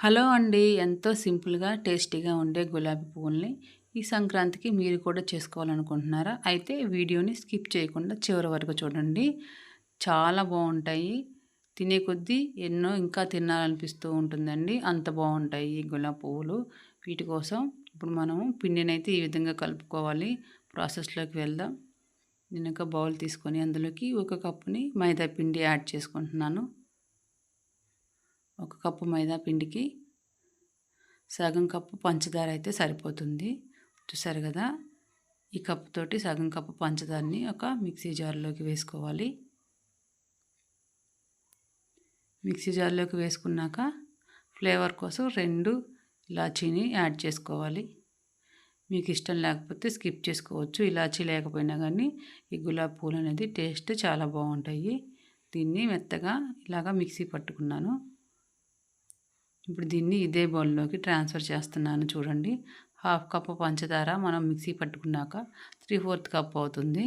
Hello అండి. ఎంతో సింపుల్గా టేస్టీగా ఉండే గులాబీ పువ్వుల్ని ఈ సంక్రాంతికి మీరు కూడా చేసుకోవాలనుకుంటున్నారా? అయితే వీడియోని స్కిప్ చేయకుండా చివరి వరకు చూడండి. చాలా బాగుంటాయి. తినే కొద్దీ ఎన్నో ఇంకా తినాలనిపిస్తూ ఉంటుందండి. అంత బాగుంటాయి ఈ గులాబీ పువ్వులు. వీటి కోసం ఇప్పుడు మనము పిండినైతే ఈ విధంగా కలుపుకోవాలి. ప్రాసెస్లోకి వెళ్దాం. నేను ఒక బౌల్ తీసుకొని అందులోకి ఒక కప్పుని మైదా పిండి యాడ్ చేసుకుంటున్నాను. ఒక కప్పు మైదా పిండికి సగం కప్పు పంచదార అయితే సరిపోతుంది. చూసారు కదా? ఈ కప్పుతోటి సగం కప్పు పంచదారని ఒక మిక్సీ జార్లోకి వేసుకోవాలి. మిక్సీ జార్లోకి వేసుకున్నాక ఫ్లేవర్ కోసం రెండు ఇలాచీని యాడ్ చేసుకోవాలి. మీకు ఇష్టం లేకపోతే స్కిప్ చేసుకోవచ్చు. ఇలాచీ లేకపోయినా కానీ ఈ గులాబీ పూలు అనేది టేస్ట్ చాలా బాగుంటాయి. దీన్ని మెత్తగా ఇలాగా మిక్సీ పట్టుకున్నాను. ఇప్పుడు దీన్ని ఇదే బౌల్లోకి ట్రాన్స్ఫర్ చేస్తున్నాను చూడండి. హాఫ్ కప్ పంచదార మనం మిక్సీ పట్టుకున్నాక త్రీ ఫోర్త్ కప్ అవుతుంది.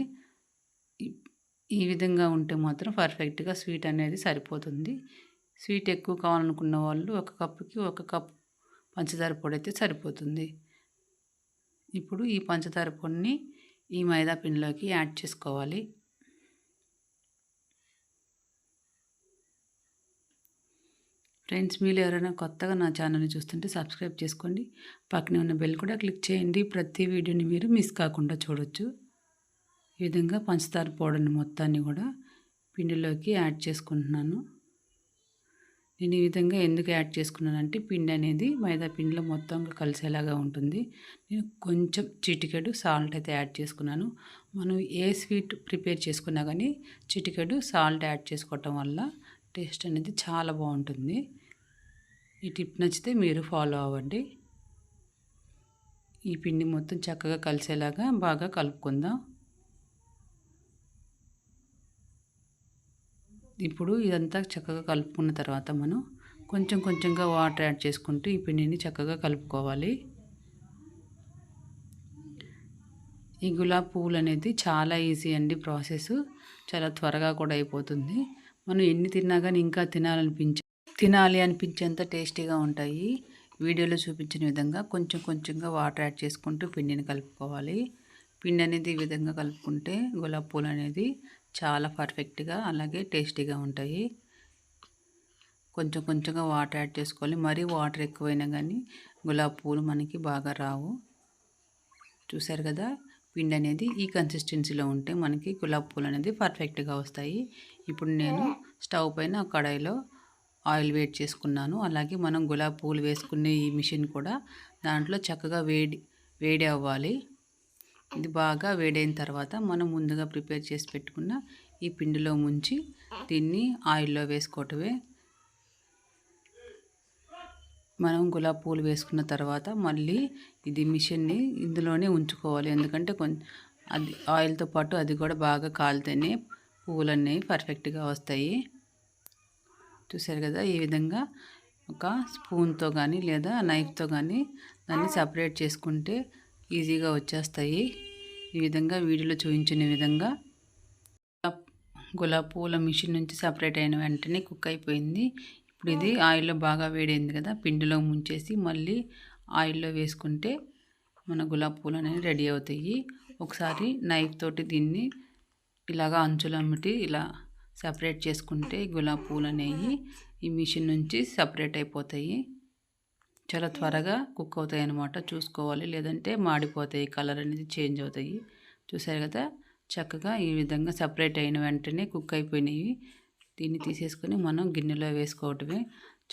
ఈ విధంగా ఉంటే మాత్రం పర్ఫెక్ట్గా స్వీట్ అనేది సరిపోతుంది. స్వీట్ ఎక్కువ కావాలనుకున్న వాళ్ళు ఒక కప్పుకి ఒక కప్ పంచదార పొడి అయితే సరిపోతుంది. ఇప్పుడు ఈ పంచదార పొడిని ఈ మైదా పిండిలోకి యాడ్ చేసుకోవాలి. ఫ్రెండ్స్ మీరు ఎవరైనా కొత్తగా నా ఛానల్ని చూస్తుంటే సబ్స్క్రైబ్ చేసుకోండి. పక్కనే ఉన్న బెల్ కూడా క్లిక్ చేయండి. ప్రతి వీడియోని మీరు మిస్ కాకుండా చూడొచ్చు. ఈ విధంగా పంచదార పౌడర్ని మొత్తాన్ని కూడా పిండిలోకి యాడ్ చేసుకుంటున్నాను. నేను ఈ విధంగా ఎందుకు యాడ్ చేసుకున్నానంటే పిండి అనేది మైదా పిండిలో మొత్తం కలిసేలాగా ఉంటుంది. నేను కొంచెం చిటికెడు సాల్ట్ అయితే యాడ్ చేసుకున్నాను. మనం ఏ స్వీట్ ప్రిపేర్ చేసుకున్నా కానీ చిటికెడు సాల్ట్ యాడ్ చేసుకోవటం వల్ల టేస్ట్ అనేది చాలా బాగుంటుంది. ఈ టిప్ నచ్చితే మీరు ఫాలో అవ్వండి. ఈ పిండి మొత్తం చక్కగా కలిసేలాగా బాగా కలుపుకుందాం. ఇప్పుడు ఇదంతా చక్కగా కలుపుకున్న తర్వాత మనం కొంచెం కొంచెంగా వాటర్ యాడ్ చేసుకుంటూ ఈ పిండిని చక్కగా కలుపుకోవాలి. ఈ గులాబీ పువ్వులు అనేది చాలా ఈజీ అండి ప్రాసెస్. చాలా త్వరగా కూడా అయిపోతుంది. మనం ఎన్ని తిన్నా కానీ ఇంకా తినాలనిపించ తినాలి అనిపించేంత టేస్టీగా ఉంటాయి. వీడియోలో చూపించిన విధంగా కొంచెం కొంచెంగా వాటర్ యాడ్ చేసుకుంటూ పిండిని కలుపుకోవాలి. పిండి అనేది ఈ విధంగా కలుపుకుంటే గులాబ్ పూలు అనేది చాలా పర్ఫెక్ట్గా అలాగే టేస్టీగా ఉంటాయి. కొంచెం కొంచెంగా వాటర్ యాడ్ చేసుకోవాలి. మరీ వాటర్ ఎక్కువైనా కానీ గులాబీ పూలు మనకి బాగా రావు. చూసారు కదా? పిండి అనేది ఈ కన్సిస్టెన్సీలో ఉంటే మనకి గులాబీ పూలు అనేది పర్ఫెక్ట్గా వస్తాయి. ఇప్పుడు నేను స్టవ్ పైన కడాయిలో ఆయిల్ వేడి చేసుకున్నాను. అలాగే మనం గులాబీ పూలు వేసుకునే ఈ మిషన్ కూడా దాంట్లో చక్కగా వేడి వేడి అవ్వాలి. ఇది బాగా వేడైన తర్వాత మనం ముందుగా ప్రిపేర్ చేసి పెట్టుకున్న ఈ పిండిలో ముంచి దీన్ని ఆయిల్లో వేసుకోవటమే మనం గులాబీ పూలు వేసుకున్న తర్వాత మళ్ళీ ఇది మిషన్ని ఇందులోనే ఉంచుకోవాలి. ఎందుకంటే కొంచెం అది ఆయిల్తో పాటు అది కూడా బాగా కాలితేనే పువ్వులన్నీ పర్ఫెక్ట్గా వస్తాయి. చూసారు కదా ఈ విధంగా ఒక స్పూన్తో కానీ లేదా నైఫ్తో కానీ దాన్ని సపరేట్ చేసుకుంటే ఈజీగా వచ్చేస్తాయి. ఈ విధంగా వీడియోలో చూపించిన విధంగా గులాబీ పూల మిషన్ నుంచి సపరేట్ అయిన వెంటనే కుక్ అయిపోయింది. ఇప్పుడు ఇది ఆయిల్లో బాగా వేడైంది కదా పిండిలో ముంచేసి మళ్ళీ ఆయిల్లో వేసుకుంటే మన గులాబీ పూలు అనేవి రెడీ అవుతాయి. ఒకసారి నైఫ్ తోటి దీన్ని ఇలాగా అంచులమ్మటి ఇలా సపరేట్ చేసుకుంటే గులాబీ పూలు అనేవి ఈ మిషన్ నుంచి సపరేట్ అయిపోతాయి. చాలా త్వరగా కుక్ అవుతాయి అన్నమాట చూసుకోవాలి. లేదంటే మాడిపోతాయి కలర్ అనేది చేంజ్ అవుతాయి. చూసారు కదా చక్కగా ఈ విధంగా సపరేట్ అయిన వెంటనే కుక్ అయిపోయినాయి. దీన్ని తీసేసుకొని మనం గిన్నెలో వేసుకోవటమే.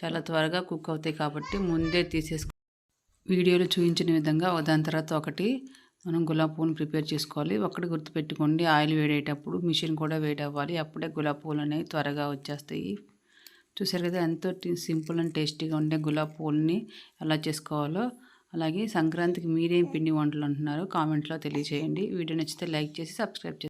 చాలా త్వరగా కుక్ అవుతాయి కాబట్టి ముందే తీసేసుకో. వీడియోలో చూపించిన విధంగా దాని తర్వాత ఒకటి మనం గులాబ్ పువ్వును ప్రిపేర్ చేసుకోవాలి. ఒకటి గుర్తుపెట్టుకోండి ఆయిల్ వేడేటప్పుడు మిషన్ కూడా వేడి అవ్వాలి అప్పుడే గులాబ్ పువ్వులు అనేవి త్వరగా వచ్చేస్తాయి. చూసారు కదా ఎంతో సింపుల్ అండ్ టేస్టీగా ఉండే గులాబ్ పువ్వుల్ని ఎలా చేసుకోవాలో. అలాగే సంక్రాంతికి మీరేం పిండి వంటలు అంటున్నారో కామెంట్లో తెలియజేయండి వీడియో నచ్చితే లైక్ చేసి సబ్స్క్రైబ్ చేసి